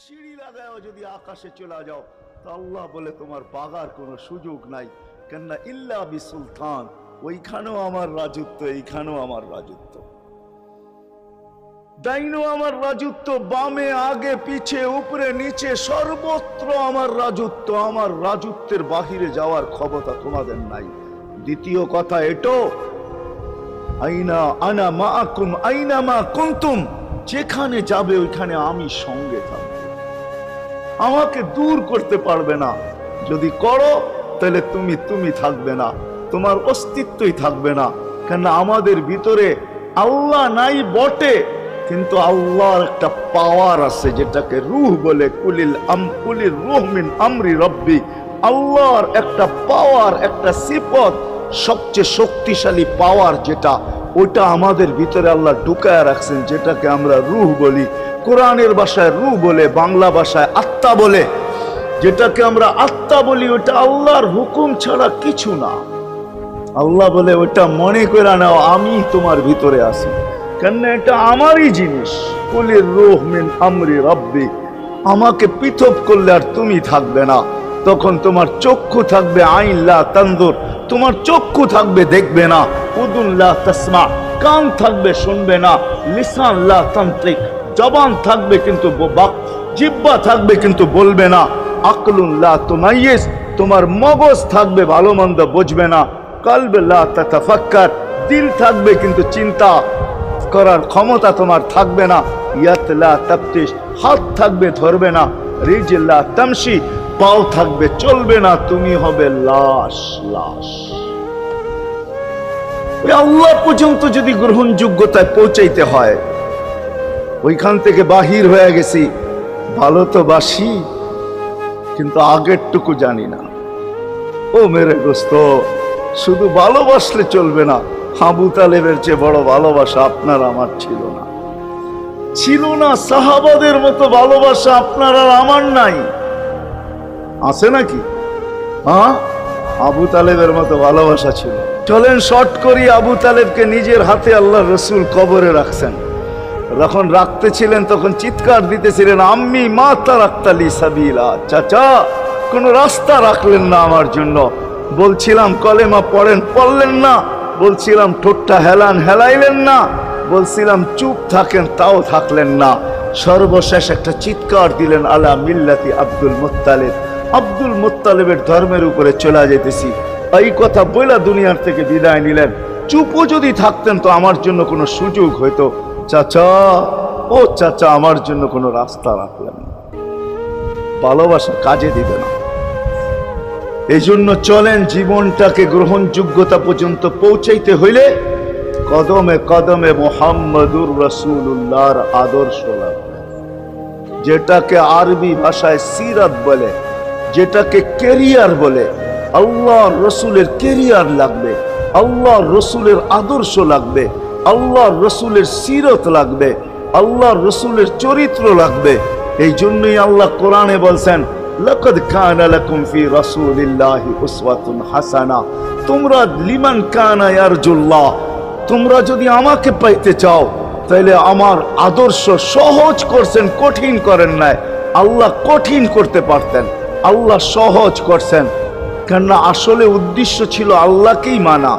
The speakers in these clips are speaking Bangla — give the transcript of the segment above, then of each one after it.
সিঁড়ি লাগায় যদি আকাশে চলে যাও, তো আল্লাহ বলে তোমার বাগার কোনো সুযোগ নাই। কেননা ইল্লা বি সুলতান ওইখানেও আমার রাজত্ব, এইখানেও আমার রাজত্ব। ডাইনো আমার রাজত্ব, বামে, আগে, পিছে, উপরে, নিচে, সর্বত্র আমার রাজত্ব, আমার রাজত্বের বাহিরে যাওয়ার ক্ষমতা তোমাদের নাই। দ্বিতীয় কথা এটো, আইনা আনা মাকুম আইনা মা কুন্তুম, যেখানে যাবে ওইখানে আমি সঙ্গে থাকব। আমাকে দূর করতে পারবে না। যদি করো, তাহলে তুমি তুমি থাকবে না। তোমার অস্তিত্বই থাকবে না। কেন আমাদের ভিতরে আল্লাহ নাই বটে, কিন্তু আল্লাহর একটা পাওয়ার আছে, যেটাকে রুহ বলে, কুলিল আম কুলিল রুহ মিন আমরি রব্বি। আল্লাহর একটা পাওয়ার একটা সিপত সবচেয়ে শক্তিশালী পাওয়ার যেটা ওটা আমাদের ভিতরে আল্লাহ ঢুকায় রাখছেন, যেটাকে আমরা রুহ বলি। কোরআনের ভাষায় রু বলে, বাংলা ভাষায় আত্মা বলে, যেটাকে আমরা আত্মা বলি ওটা আল্লাহর হুকুম ছাড়া কিছু না। আল্লাহ বলে ওটা মনে করে নাও, আমি তোমার ভিতরে আছি। কেন এটা আমারই জিনিস। কুলির রুহ মিন আমরি রব্বি, আমাকে পৃথক করলে আর তুমি থাকবে না। তখন তোমার চক্ষু থাকবে আইনলা তন্দুর তোমার চক্ষু থাকবে দেখবে না। উদুল্লাহ তসমা, কান থাকবে শুনবে না। লিসান লা তান্ত্রিক জবান থাকবে কিন্তু জিব্বা থাকবে কিন্তু বলবে না। আকলুল্লাহ তোমাইয়েস তোমার মগজ থাকবে ভালো মন্দ বুঝবে না। তাতাফাক্কার, দিল থাকবে কিন্তু চিন্তা করার ক্ষমতা তোমার থাকবে না। ইয়াতলা তাপ্তিস হাত থাকবে ধরবে না। রিজিল্লা তামসি পাও থাকবে, চলবে না, তুমি হবে লাশ লাশ। আল্লাহ পর্যন্ত যদি গ্রহণযোগ্যতায় পৌঁছাইতে হয় ওইখান থেকে বাহির হয়ে গেছি। ভালো তো বাসি, কিন্তু আগেরটুকু জানি না। ও মেরে দোস্ত, শুধু ভালোবাসলে চলবে না। হাবু তালেবের চেয়ে বড় ভালোবাসা আপনার আমার ছিল না। ছিল না সাহাবাদের মতো ভালোবাসা আপনার আর আমার নাই। আছে নাকি? হ্যাঁ? আবু তালেবের মতো ভালোবাসা ছিল। চলেন শর্ট করি আবু তালেবকে নিজের হাতে আল্লাহ রসুল কবরে রাখছেন। যখন রাখতেছিলেন, তখন চিৎকার দিতেছিলেন, আম্মি মাতা রাখতালি সাবিলা, চাচা, কোনো রাস্তা রাখলেন না আমার জন্য। বলছিলাম, কলেমা পড়েন, পড়লেন না। বলছিলাম, ঠোঁটটা হেলান, হেলাইলেন না। বলছিলাম, চুপ থাকেন, তাও থাকলেন না। সর্বশেষ একটা চিৎকার দিলেন, আলা মিল্লাতি আব্দুল মোত্তালেব। আব্দুল মোত্তালেবের ধর্মের উপরে চলে যেতেছি। এই কথা বইলা দুনিয়ার থেকে বিদায় নিলেন। চুপও যদি থাকতেন, তো আমার জন্য কোনো সুযোগ হইতো। চাচা, ও চাচা, আমার জন্য কোনো রাস্তা রাখলেন না। ভালোবাসা কাজে দিবে না। এই জন্য চলেন জীবনটাকে গ্রহণযোগ্যতা পর্যন্ত পৌঁছাইতে হইলে কদমে কদমে মোহাম্মদুর রসুল্লাহর আদর্শ লাগবে। যেটাকে আরবি ভাষায় সিরাত বলে, যেটাকে কেরিয়ার বলে, আল্লাহ রসুলের কেরিয়ার লাগবে, আল্লাহ রসুলের আদর্শ লাগবে আল্লাহ রসুলের সিরত লাগবে আল্লাহ রসুলের চরিত্র লাগবে। এই জন্যই আল্লাহ কোরআনে বলছেন, লকদ কানা লিমান তোমরা যদি আমাকে পাইতে চাও তাহলে আমার আদর্শ সহজ করছেন, কঠিন করেন নাই। আল্লাহ কঠিন করতে পারতেন, আল্লাহ সহজ করছেন। কেননা আসলে উদ্দেশ্য ছিল আল্লাহকেই মানা।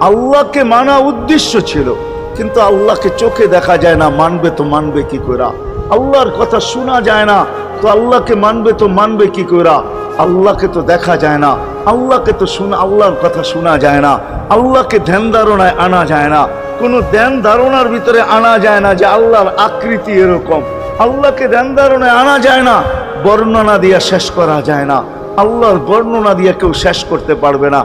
আল্লাহকে মানা উদ্দেশ্য ছিল, কিন্তু আল্লাহকে চোখে দেখা যায় না, মানবে তো মানবে কি করা আল্লাহর কথা শোনা যায় না, তো আল্লাহকে মানবে তো মানবে কি করা আল্লাহকে তো দেখা যায় না, আল্লাহকে তো শোনা, আল্লাহর কথা শোনা যায় না, আল্লাহকে ধ্যান ধারণায় আনা যায় না। কোনো ধ্যান ধারণার ভিতরে আনা যায় না যে আল্লাহর আকৃতি এরকম। আল্লাহকে ধ্যান ধারণায় আনা যায় না, বর্ণনা দিয়া শেষ করা যায় না। আল্লাহর বর্ণনা দিয়ে কেউ শেষ করতে পারবে না।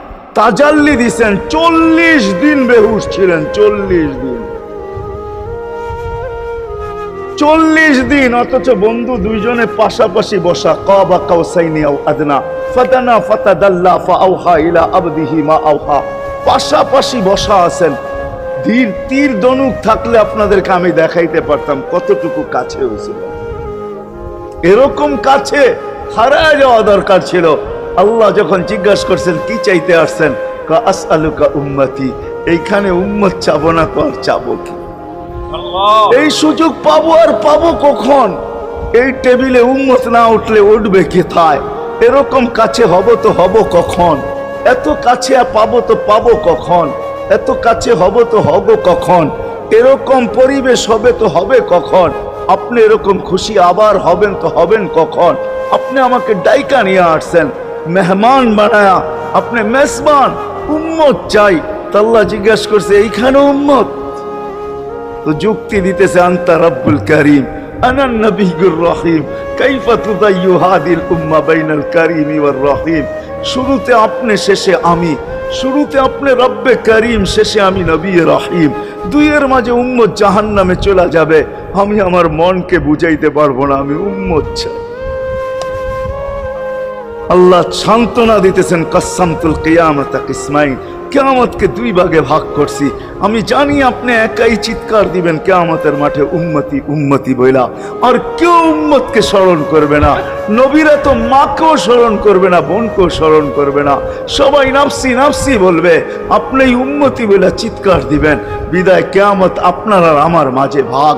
তাজাল্লি দিছেন। চল্লিশ দিন বেহুশ ছিলেন, চল্লিশ দিন। চল্লিশ দিন, অথচ বন্ধু দুইজনে পাশাপাশি বসা, কাবা কাউসাইনি আও আদনা, ফাতানা ফাতাদাল্লা ফাআউহা ইলা আবদিহি মা আউহা। পাশাপাশি বসা আছেন। ধীর তীর দনুক থাকলে আপনাদেরকে আমি দেখাইতে পারতাম কতটুকু কাছে হয়েছিল। এরকম কাছে হারায় যাওয়া দরকার ছিল। আল্লাহ যখন জিজ্ঞাসা করছেন কি চাইতে আসছেন? আস আলুকা উম্মতি এইখানে উম্মত চাবো না তো আর চাবো কি? এই সুযোগ পাবো আর পাবো কখন? এই টেবিলে উন্মত না উঠলে উঠবে কোথায়? এরকম কাছে হব তো হব কখন? এত কাছে পাবো তো পাবো কখন? এত কাছে হব তো হব কখন? এরকম পরিবেশ হবে তো হবে কখন? আপনি এরকম খুশি আবার হবেন তো হবেন কখন? আপনি আমাকে ডাইকা নিয়ে আসছেন। মেহমান বানায়া আপনি মেসবান উম্মত চাই। তাল্লা জিজ্ঞাসা করছে, এইখানে উম্মত? তো যুক্তি দিতেছে, আন্তা রব্বুল করিম শুরুতে আপনি শেষে আমি, শুরুতে আপনি রব্বে করিম, শেষে আমি নবী রহিম। দুইয়ের মাঝে জাহান্নামে চলে যাবে। আমি আমার মনকে বুঝাইতে পারব না, আমি উম্মত চাই। আল্লাহ সান্ত্বনা দিতেছেন কাসামতুল কিয়ামত কিসমাইন। কেয়ামতকে দুই ভাগে ভাগ করছি। আমি জানি আপনি একাই চিৎকার দিবেন, কেয়ামতের মাঠে উম্মতি উম্মতি বইলা। আর কেউ উম্মতকে স্মরণ করবে না। নবীরা তো মাকেও স্মরণ করবে না, বোনকেও স্মরণ করবে না। সবাই নাফসি নাফসি বলবে, আপনি উম্মতি বইলা চিৎকার দিবেন। বিদায় কেয়ামত আপনার আর আমার মাঝে ভাগ।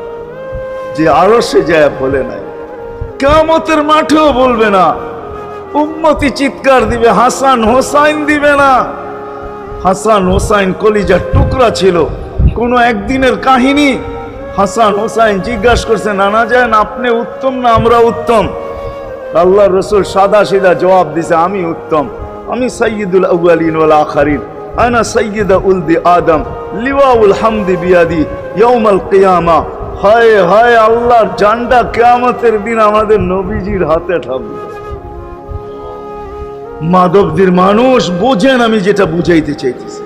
যে আরও সে যায় বলে নাই। কেমতের মাঠেও বলবে না। উম্মতি চিৎকার দিবে, হাসান হোসাইন দিবে না। হাসান হোসাইন কলিজার টুকরা ছিল, কোনো একদিনের কাহিনী। হাসান হোসাইন জিজ্ঞাসা করছে, নানা যান আপনি উত্তম না আমরা উত্তম? আল্লাহ রসুল সাদা সিধা জবাব দিছে, আমি উত্তম। আমি সৈয়দুল আউয়ালিন ওয়াল আখারিন। আনা সৈয়দ উলদি আদম। লিওয়াউল হামদি বিয়াদি। ইয়াউমাল কিয়ামা। হায় হায় আল্লাহর জান্ডা কিয়ামতের দিন আমাদের নবীজির হাতে থাকবে মাধবদের মানুষ বোঝেন আমি যেটা বুঝাইতে চাইতেছি।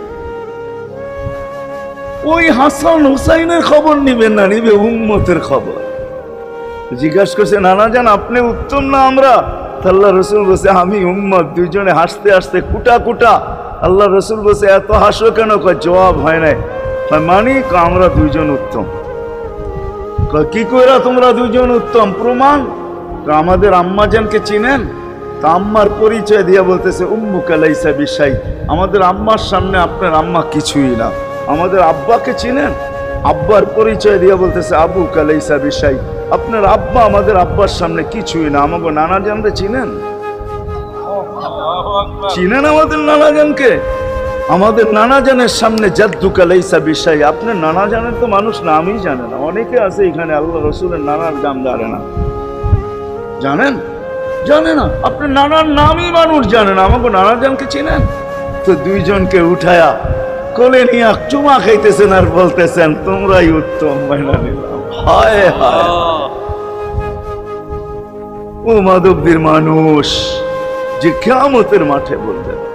ওই হাসান হুসাইনের খবর নিবেন না, নিবে উম্মতের খবর। জিজ্ঞাসা করছে, নানা জান, আপনি উত্তম না আমরা? আল্লাহ রসুল বসে আমি উম্মত, দুইজনে হাসতে হাসতে কুটা কুটা। আল্লাহ রসুল বসে এত হাসো কেন? জবাব হয় নাই। মানি আমরা দুইজন উত্তম। কি কইরা তোমরা দুজন উত্তম? প্রমাণ? আমাদের আম্মাজানকে চিনেন, তা আম্মার পরিচয় দিয়ে বলতেছে উম্মু কালাইসা বিশাই। আমাদের আম্মার সামনে আপনার আম্মা কিছুই না। আমাদের আব্বাকে চিনেন? আব্বার পরিচয় দিয়ে বলতেছে আবু কালাইসা বিশাই। আপনার আব্বা আমাদের আব্বার সামনে কিছুই না। আমাকে নানা জানতে চিনেন? চিনেন আমাদের নানা জানকে? আমাদের নানা জানের সামনে জাদ্দু কালাইসা বিষয় আপনার নানা জানের তো মানুষ নামই জানে না। অনেকে আছে এখানে, আল্লাহ রসুলের নানার দাম জানে না। জানেন? জানে না। আপনার নানার নামই মানুষ জানে না। আমাকে নানা জানকে চিনেন? তো দুইজনকে উঠায়া কোলে নিয়ে চুমা খাইতেছেন আর বলতেছেন, তোমরাই উত্তম মাইনা হায় হায়। ও মাধবদীর মানুষ, যে কেয়ামতের মাঠে বলবেন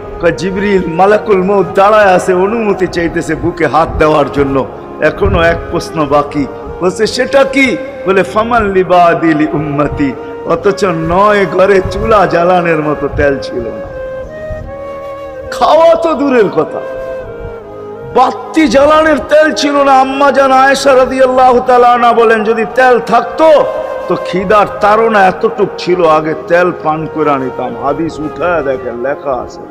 জিবরিল, মালাকুল মৌ দাঁড়ায় আছে, অনুমতি চাইতেছে বুকে হাত দেওয়ার জন্য। এখনও এক প্রশ্ন বাকি। বলছে, সেটা কি? বলে, ফামান লিবা দিলি উম্মতি। অথচ নয় ঘরে চুলা জ্বালানের মতো তেল ছিল না। খাওয়া তো দূরের কথা। বাত্তি জ্বালানের তেল ছিল না। আম্মা জান আয়েশা রাদিয়াল্লাহু তাআলা আনহা বলেন, যদি তেল থাকতো, তো খিদার তাড়না এতটুক ছিল, আগে তেল পান করে নিতাম। হাদিস উঠায় দেখেন, লেখা আছে।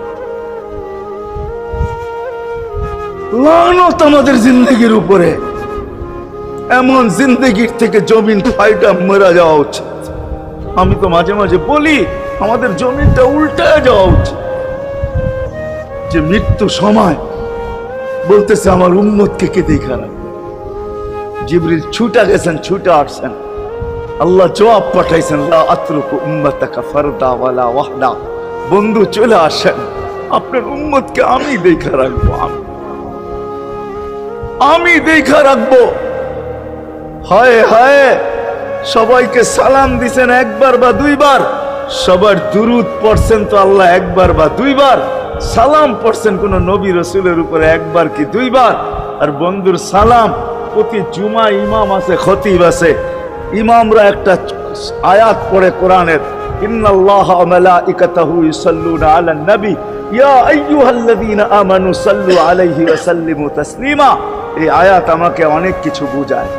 লানত আমাদের জিন্দগির উপরে। এমন জিন্দগির থেকে জমিন ফাইটা মরা যাওয়া উচিত। আমি তো মাঝে মাঝে বলি, আমাদের জমিনটা উল্টায় যাওয়া উচিত। যে মৃত্যু সময় বলতেছে, আমার উম্মতকে কে দেখা জিবরিল ছুটা গেছেন, ছুটা আসছেন। আল্লাহ জবাব পাঠাইছেন বন্ধু চলে আসেন, আপনার উম্মতকে আমি দেখা রাখব, আমি আমি দেখা রাখব। হায় হায়, সবাইকে সালাম দিছেন একবার বা দুইবার। সবার দুরুদ পড়ছেন তো আল্লাহ একবার বা দুইবার। সালাম পড়ছেন কোন নবী রসুলের উপরে একবার কি দুইবার? আর বন্ধুর সালাম, প্রতি জুমা ইমাম আছে, খতিব আছে। ইমামরা একটা আয়াত পড়ে কোরআনের, ইন্নাল্লাহ মালাইকাতাহু ইউসাল্লুনা আলান নবী ইয়া আইয়ুহাল্লাযীনা আমানু সাল্লু আলাইহি ওয়া সাল্লিমু তাসলিমা। এই আয়াত আমাকে অনেক কিছু বুঝায়।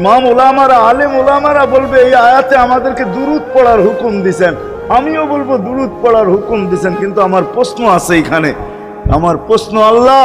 ইমাম ওলামারা আলেম ওলামারা বলবে, এই আয়াতে আমাদেরকে দুরুদ পড়ার হুকুম দিছেন। আমিও বলব, দুরুদ পড়ার হুকুম দিছেন, কিন্তু আমার প্রশ্ন আছে এখানে। আমার প্রশ্ন আল্লাহ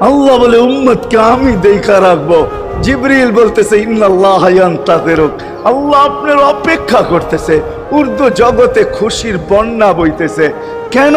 আল্লাহ বলে আমি বলতেছে আল্লাহ আপনার অপেক্ষা করতেছে। উর্দু জগতে খুশির বন্যা বইতেছে। কেন?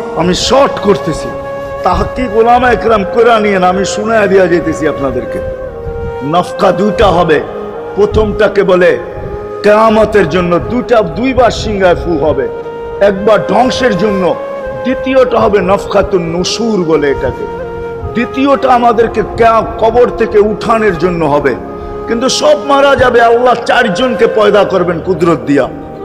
আমি শর্ট করতেছি। তাহাকি গোলামা একরাম করে নিয়ে আমি শুনায় দিয়া যেতেছি আপনাদেরকে। নফকা দুইটা হবে। প্রথমটাকে বলে কেরামতের জন্য দুইটা, দুইবার সিংহায় ফু হবে। একবার ধ্বংসের জন্য, দ্বিতীয়টা হবে নফকাতুন নসুর বলে এটাকে। দ্বিতীয়টা আমাদেরকে কবর থেকে উঠানের জন্য হবে। কিন্তু সব মারা যাবে, আল্লাহ চারজনকে পয়দা করবেন কুদরত দিয়া।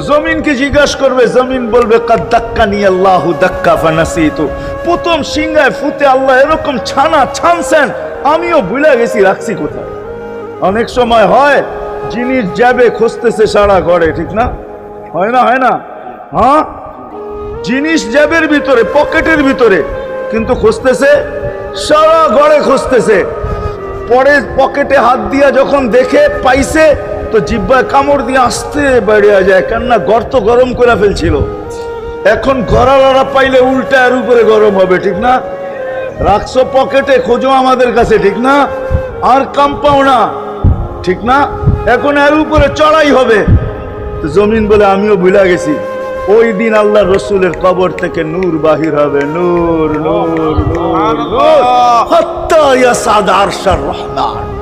জমিনকে জিজ্ঞাসা করবে, জমিন বলবে নিয়ে দাক্কা প্রথম সিংহায় ফুতে আল্লাহ এরকম ছানা ছানছেন, আমিও ভুলে গেছি, রাখছি কোথায়? অনেক সময় হয়, জিনিস যাবে, খুঁজতেছে সারা ঘরে, ঠিক না? হয় না হয় না? হ্যাঁ? জিনিস জ্যাবের ভিতরে, পকেটের ভিতরে, কিন্তু খুঁজতেছে, সারা ঘরে খুঁজতেছে। পরে পকেটে হাত দিয়া যখন দেখে, পাইছে তো জিব্বায় কামড় দিয়ে আসতে বেরিয়ে যায় কেননা গর্ত গরম করে ফেলছিল। এখন গড়ালড়া পাইলে উল্টা এর উপরে গরম হবে ঠিক না? রাখছো পকেটে খোঁজো আমাদের কাছে ঠিক না? আর কাম পাও না ঠিক না? এখন এর উপরে চড়াই হবে। জমিন বলে আমিও ভুলে গেছি। ওই দিন আল্লাহ রসুলের কবর থেকে নূর বাহির হবে। নূর নূর নূর হাত্তা ইয়াসাদ রহমান।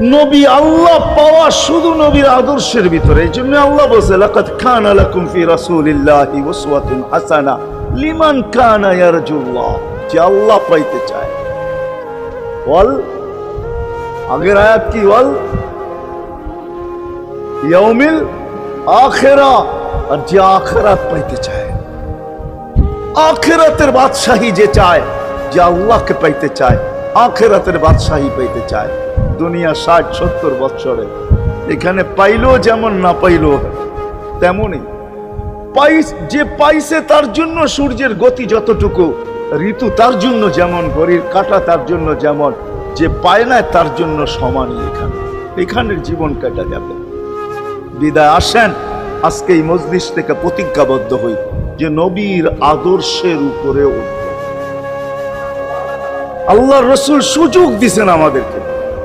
নবী আল্লাহ পাওয়া শুধু নবীর আদর্শের ভিতরে। এই জন্য আল্লাহ বলছে, লাকাদ কানা লাকুম ফি রাসূলিল্লাহি উসওয়াতুন হাসানা লিমান কানা ইয়ারজুল্লাহ। যে আল্লাহ পাইতে চায়। বল আগের আয়াত কি? বল ইয়াউমিল আখিরা। আর যে আখিরাত পাইতে চায়, আখিরাতের বাদশাহী যে চায়, যে আল্লাহকে পাইতে চায়, আখিরাতের বাদশাহী পাইতে চায়। দুনিয়া ষাট, সত্তর বৎসরে এখানে পাইলো যেমন না পাইলো তেমনই। পাইস, যে পাইছে তার জন্য সূর্যের গতি যতটুকু, ঋতু তার জন্য যেমন, ঘড়ির কাটা তার জন্য যেমন, যে পায় না তার জন্য সমানই এখানে। এখানের জীবন কাটা যাবে। বিদায়, আসেন। আজকে এই মজলিস থেকে প্রতিজ্ঞাবদ্ধ হই যে নবীর আদর্শের উপরে উঠব। আল্লাহ রসুল সুযোগ দিছেন আমাদেরকে।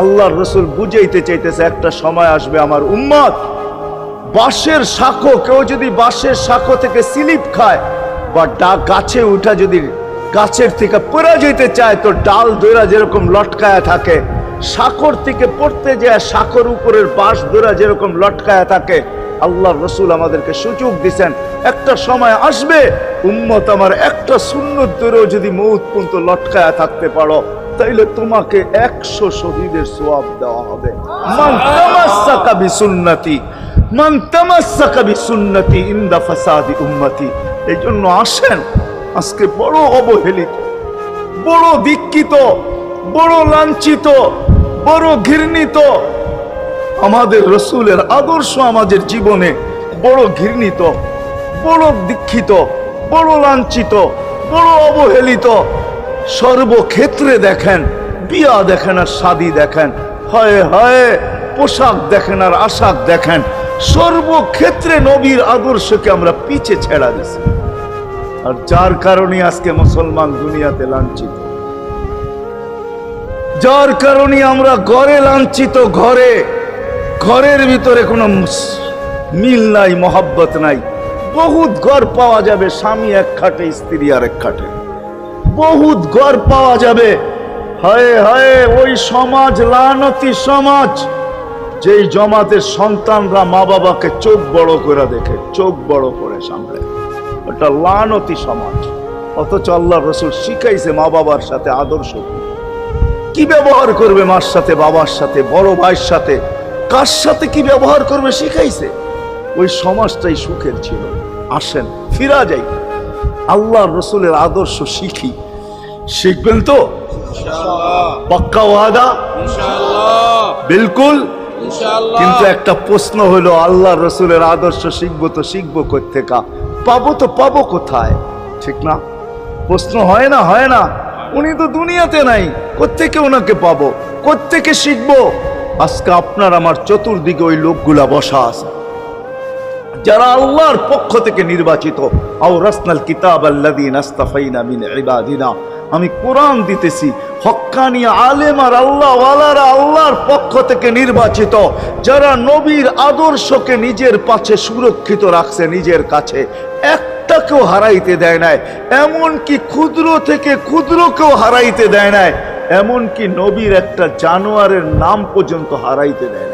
আল্লাহর রসুল বুঝাইতে চাইতেছে, একটা সময় আসবে আমার উম্মত। বাঁশের শাখো, কেউ যদি বাঁশের শাখো থেকে স্লিপ খায় বা ডা, গাছে উঠা যদি গাছের থেকে পড়ে যেতে চায়, তো ডাল দৈরা যেরকম লটকায়া থাকে, শাখর থেকে পড়তে যায়, শাখর উপরের বাঁশ দৈরা যেরকম লটকায়া থাকে আল্লাহ রসুল আমাদেরকে সুযোগ দিছেন, একটা সময় আসবে, উম্মত আমার একটা সুন্নত দৈরেও যদি মৌত পর্যন্ত লটকায়া থাকতে পারো। তাইলে তোমাকে একশো শহীদের সোয়াব দেওয়া হবে। মান বিসুন্নতি ইনদা ফাসাদি উম্মতি। এই জন্য আসেন আজকে বড় অবহেলিত বড় দীক্ষিত বড় লাঞ্ছিত বড় ঘৃণিত আমাদের রসুলের আদর্শ আমাদের জীবনে বড় ঘৃণিত বড় দীক্ষিত বড় লাঞ্ছিত বড় অবহেলিত সর্বক্ষেত্রে দেখেন, বিয়া দেখেন আর শাদি দেখেন, হয় হয় পোশাক দেখেন আর আশাক দেখেন, সর্বক্ষেত্রে নবীর আদর্শকে আমরা পিছে ছেড়া দিছি। আর যার কারণে আজকে মুসলমান দুনিয়াতে লাঞ্ছিত। যার কারণে আমরা ঘরে লাঞ্ছিত, ঘরে, ঘরের ভিতরে কোনো মিল নাই, মহাব্বত নাই। বহুত ঘর পাওয়া যাবে, স্বামী এক খাটে, স্ত্রী আর এক খাটে। বহুত ঘর পাওয়া যাবে। হায় হায়, ওই সমাজ, লানতি সমাজ, যেই জমাতের সন্তানরা মা বাবাকে চোখ বড় করে দেখে, চোখ বড় করে সামনে ওটা লানতি সমাজ। অথচ আল্লাহ রসুল শিখাইছে মা বাবার সাথে আদর্শ। কি ব্যবহার করবে মার সাথে, বাবার সাথে, বড় ভাইয়ের সাথে? কার সাথে কি ব্যবহার করবে শিখাইছে? ওই সমাজটাই সুখের ছিল। আসেন, ফিরা যাই। আল্লাহ রসুলের আদর্শ শিখি। শিখবেন তো? পাক্কা ওয়াদা? বিলকুল? কিন্তু একটা প্রশ্ন হলো আল্লাহ রসুলের আদর্শ শিখব তো শিখব কোথেকা পাবো তো পাবো কোথায়? ঠিক না? প্রশ্ন হয় না হয় না। উনি তো দুনিয়াতে নাই কোত্থেকে ওনাকে পাবো? কোত্থেকে শিখব? আজকে আপনার আমার চতুর্দিকে ওই লোকগুলা বসা আছে। যারা আল্লাহর পক্ষ থেকে নির্বাচিত। আও রাসনাল কিতাব আল্লাযীনা আস্তাফাইনা মিন ইবাদিনা। আমি কোরআন দিতেছি। হক্কানি আলেম আর আল্লাহ ওয়ালারা আল্লাহর পক্ষ থেকে নির্বাচিত। যারা নবীর আদর্শকে নিজের পাশে সুরক্ষিত রাখছে, নিজের কাছে একটাকেও হারাইতে দেয় নাই, এমনকি ক্ষুদ্র থেকে ক্ষুদ্রকেও হারাইতে দেয় নাই, এমনকি নবীর একটা জানোয়ারের নাম পর্যন্ত হারাইতে দেয় নাই।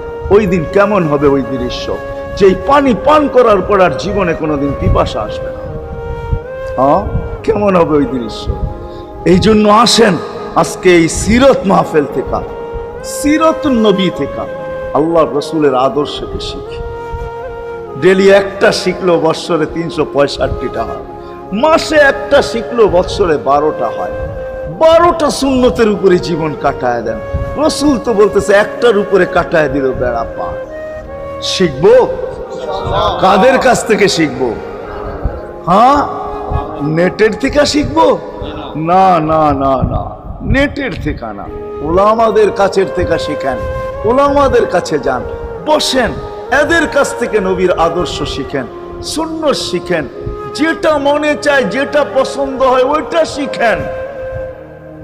ওই দিন কেমন হবে ওই দৃশ্য? যেই পানি পান করার পর আর জীবনে কোনোদিন পিপাসা আসবে না। কেমন হবে ওই দৃশ্য? এই জন্য আসেন আজকে এই সিরত মাহফেল থেকে, সিরত নবী থেকে আল্লাহ রসুলের আদর্শকে শিখি। ডেলি একটা শিখলো বৎসরে তিনশো পঁয়ষট্টিটা হয়, মাসে একটা শিখলো বৎসরে বারোটা হয়। বারোটা সুন্নতের উপরে জীবন কাটায় দেন। রসুল তো বলতেছে, একটার উপরে কাটায় দিল বেড়া পা শিখব? কাদের কাছ থেকে শিখব? হ্যাঁ? নেটের থেকে শিখব? না না না না, নেটের থেকে না। ওলামাদের কাছের থেকে শিখেন, ওলামাদের কাছে যান, বসেন। এদের কাছ থেকে নবীর আদর্শ শিখেন শূন্য শিখেন। যেটা মনে চায়, যেটা পছন্দ হয়, ওইটা শিখেন।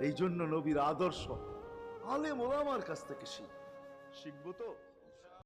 এই জন্য নবীর আদর্শ আলে মোলামার কাছ থেকে শিখ শিখব তো?